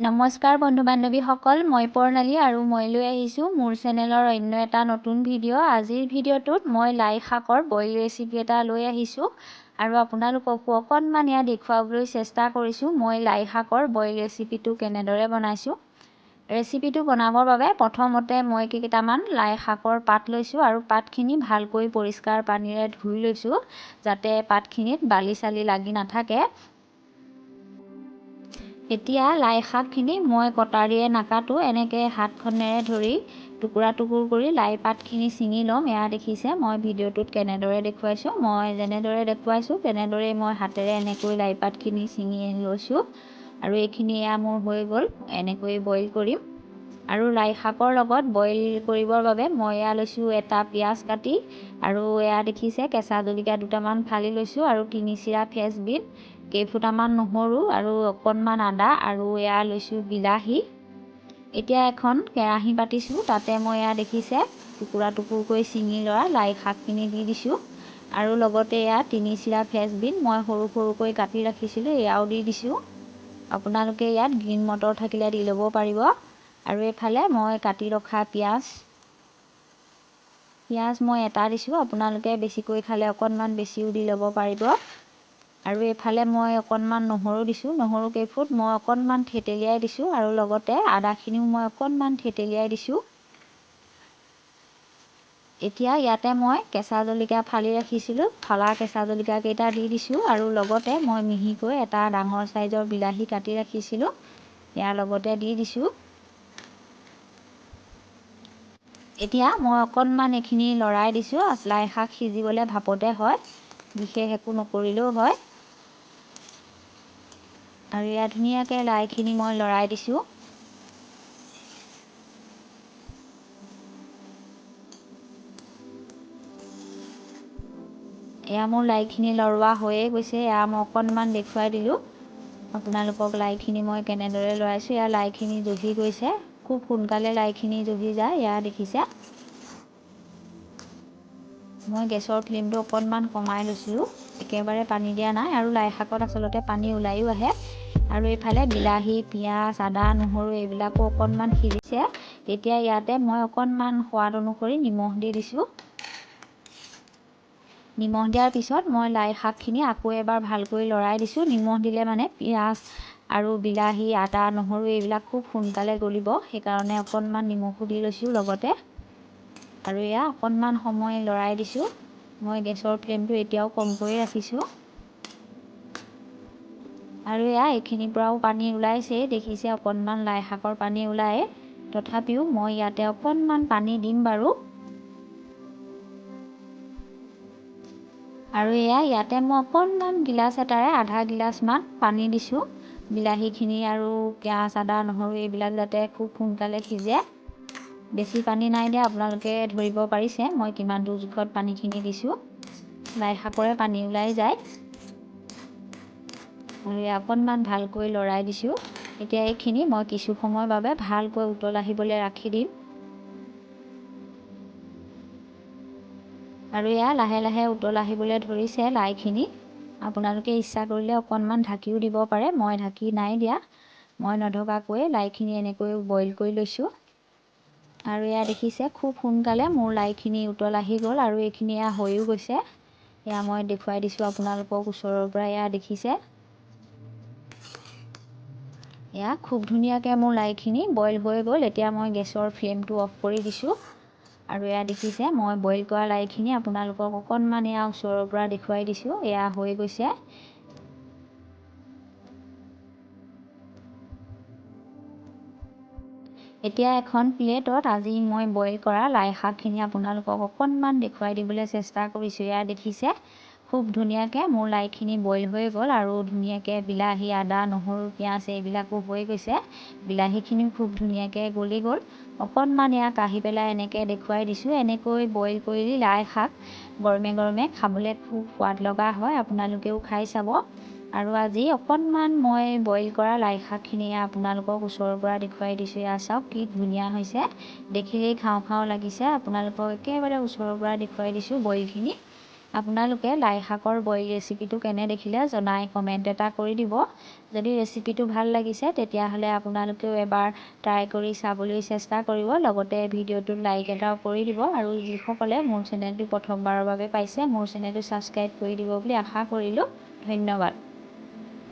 নমস্কাৰ বন্ধু বান্ধৱীসকল মই প্ৰণালী আৰু মই লৈ আহিছোঁ মোৰ চেনেলৰ অন্য এটা নতুন ভিডিঅ' আজিৰ ভিডিঅ'টোত মই লাই শাকৰ বইল ৰেচিপি এটা লৈ আহিছোঁ আৰু আপোনালোককো অকণমান ইয়াত দেখুৱাবলৈ চেষ্টা কৰিছোঁ মই লাই শাকৰ বইল ৰেচিপিটো কেনেদৰে বনাইছোঁ। ৰেচিপিটো বনাবৰ বাবে প্ৰথমতে মই কেইটামান লাই শাকৰ পাত লৈছোঁ আৰু পাতখিনি ভালকৈ পৰিষ্কাৰ পানীৰে ধুই লৈছোঁ যাতে পাতখিনিত বালি চালি লাগি নাথাকে। এতিয়া লাই শাকখিনি মই কটাৰীয়ে নাকাটো এনেকৈ হাতখনেৰে ধৰি টুকুৰা টুকুৰ কৰি লাই পাতখিনি ছিঙি ল'ম। এয়া দেখিছে মই ভিডিঅ'টোত কেনেদৰে দেখুৱাইছোঁ। মই যেনেদৰে দেখুৱাইছোঁ তেনেদৰেই মই হাতেৰে এনেকৈ লাই পাতখিনি ছিঙি লৈছোঁ। আৰু এইখিনি এয়া মোৰ হৈ গ'ল এনেকৈ বইল কৰিম। আৰু লাই শাকৰ লগত বইল কৰিবৰ বাবে মই এয়া লৈছোঁ এটা পিঁয়াজ কাটি। আৰু এয়া দেখিছে কেঁচা জলকীয়া দুটামান ফালি লৈছোঁ। আৰু তিনি চিৰা ফেচবিন কেইফুটামান নহৰু আৰু অকণমান আদা আৰু এয়া লৈছোঁ বিলাহী। এতিয়া এখন কেৰাহী পাতিছোঁ তাতে মই এয়া দেখিছে টুকুৰা টুকুৰকৈ ছিঙি লোৱা লাই শাকখিনি দি দিছোঁ। আৰু লগতে এয়া তিনি চিৰা ফেচবিন মই সৰু সৰুকৈ কাটি ৰাখিছিলোঁ এয়াও দি দিছোঁ। আপোনালোকে ইয়াত গ্ৰীণ মটৰ থাকিলে দি ল'ব পাৰিব। আৰু এইফালে মই কাটি ৰখা পিঁয়াজ। পিঁয়াজ মই এটা দিছোঁ আপোনালোকে বেছিকৈ খালে অকণমান বেছিও দি ল'ব পাৰিব। আৰু এইফালে মই অকণমান নহৰু দিছোঁ নহৰু কেইফুট মই অকণমান থেতেলিয়াই দিছোঁ আৰু লগতে আদাখিনিও মই অকণমান থেতেলিয়াই দিছোঁ। এতিয়া ইয়াতে মই কেঁচা জলকীয়া ফালি ৰাখিছিলোঁ ফলা কেঁচা জলকীয়াকেইটা দি দিছোঁ আৰু লগতে মই মিহিকৈ এটা ডাঙৰ চাইজৰ বিলাহী কাটি ৰাখিছিলোঁ ইয়াৰ লগতে দি দিছোঁ। এতিয়া মই অকণমান এইখিনি লৰাই দিছোঁ লাই শাক সিজিবলৈ ভাপতে হয় বিশেষ একো নকৰিলেও হয়। আৰু ইয়াত ধুনীয়াকৈ লাইখিনি মই লৰাই দিছোঁ। এয়া মোৰ লাইখিনি লৰোৱা হৈয়ে গৈছে। এয়া মই অকণমান দেখুৱাই দিলোঁ। আপোনালোকক লাইখিনি মই কেনেদৰে লৰাইছোঁ। এয়া লাইখিনি জহি গৈছে। খুব সোনকালে লাইখিনি জহি যায় এয়া দেখিছে। মই গেছৰ ফ্লেমটো অকণমান কমাই লৈছিলোঁ একেবাৰে পানী দিয়া নাই আৰু লাই শাকত আচলতে পানী ওলায়ো আহে। আৰু এইফালে বিলাহী পিঁয়াজ আদা নহৰু এইবিলাকো অকণমান সিজিছে। তেতিয়া ইয়াতে মই অকণমান সোৱাদ অনুসৰি নিমখ দি দিছোঁ। নিমখ দিয়াৰ পিছত মই লাই শাকখিনি আকৌ এবাৰ ভালকৈ লৰাই দিছোঁ। নিমখ দিলে মানে পিঁয়াজ আৰু বিলাহী আদা নহৰু এইবিলাক খুব সোনকালে গলিব। সেইকাৰণে অকণমান নিমখো দি লৈছোঁ লগতে। আৰু এয়া অকণমান সময় লৰাই দিছোঁ। মই গেছৰ ফ্লেমটো এতিয়াও কমকৈ ৰাখিছোঁ। আৰু এয়া এইখিনিৰ পৰাও পানী ওলাইছেই দেখিছে অকণমান লাই শাকৰ পানী ওলায়। তথাপিও মই ইয়াতে অকণমান পানী দিম বাৰু। আৰু এয়া ইয়াতে মই অকণমান গিলাচ এটাৰে আধা গিলাচমান পানী দিছোঁ। বিলাহীখিনি আৰু পিঁয়াজ আদা নহৰু এইবিলাক যাতে খুব সোনকালে সিজে। বেছি পানী নাই দিয়া আপোনালোকে ধৰিব পাৰিছে। মই কিমানটো জোখত পানীখিনি দিছোঁ। লাই শাকৰে পানী ওলাই যায়। আৰু অকণমান ভালকৈ লৰাই দিছোঁ। এতিয়া এইখিনি মই কিছু সময়ৰ বাবে ভালকৈ উতল আহিবলৈ ৰাখি দিম। আৰু এয়া লাহে লাহে উতল আহিবলৈ ধৰিছে লাইখিনি। আপোনালোকে ইচ্ছা কৰিলে অকণমান ঢাকিও দিব পাৰে। মই ঢাকি নাই দিয়া। মই নঢকাকৈ লাইখিনি এনেকৈ বইল কৰি লৈছোঁ। আৰু এয়া দেখিছে খুব সোনকালে মোৰ লাইখিনি উতল আহি গ'ল আৰু এইখিনি এয়া হৈও গৈছে। এয়া মই দেখুৱাই দিছোঁ আপোনালোকক ওচৰৰ পৰা এয়া দেখিছে। এয়া খুব ধুনীয়াকৈ মোৰ লাইখিনি বইল হৈ গ'ল। এতিয়া মই গেছৰ ফ্লেমটো অফ কৰি দিছোঁ। আৰু এয়া দেখিছে মই বইল কৰা লাইখিনি আপোনালোকক অকণমান এয়া ওচৰৰ পৰা দেখুৱাই দিছোঁ। এয়া হৈ গৈছে। এতিয়া এখন প্লেটত আজি মই বইল কৰা লাই শাকখিনি আপোনালোকক অকণমান দেখুৱাই দিবলৈ চেষ্টা কৰিছোঁ। এয়া দেখিছে খুব ধুনীয়াকৈ মোৰ লাইখিনি বইল হৈ গ'ল আৰু ধুনীয়াকৈ বিলাহী আদা নহৰু পিঁয়াজ এইবিলাকো হৈ গৈছে। বিলাহীখিনিও খুব ধুনীয়াকৈ গলি গ'ল। অকণমান এয়া কাঢ়ি পেলাই এনেকৈ দেখুৱাই দিছোঁ। এনেকৈ বইল কৰি লাই শাক গৰমে গৰমে খাবলৈ খুব সোৱাদ লগা হয়। আপোনালোকেও খাই চাব। আৰু আজি অকণমান মই বইল কৰা লাই শাকখিনি আপোনালোকক ওচৰৰ পৰা দেখুৱাই দিছোঁ। এয়া চাওক কি ধুনীয়া হৈছে। দেখিলেই খাওঁ খাওঁ লাগিছে। আপোনালোকক একেবাৰে ওচৰৰ পৰা দেখুৱাই দিছোঁ বইলখিনি। আপোনালোকে লাই শাকৰ বইল ৰেচিপিটো কেনে দেখিলে জনাই কমেণ্ট এটা কৰি দিব। যদি ৰেচিপিটো ভাল লাগিছে তেতিয়াহ'লে আপোনালোকেও এবাৰ ট্ৰাই কৰি চাবলৈ চেষ্টা কৰিব। লগতে ভিডিঅ'টোত লাইক এটাও কৰি দিব। আৰু যিসকলে মোৰ চেনেলটো প্ৰথমবাৰৰ বাবে পাইছে মোৰ চেনেলটো ছাবস্ক্ৰাইব কৰি দিব বুলি আশা কৰিলোঁ। ধন্যবাদ।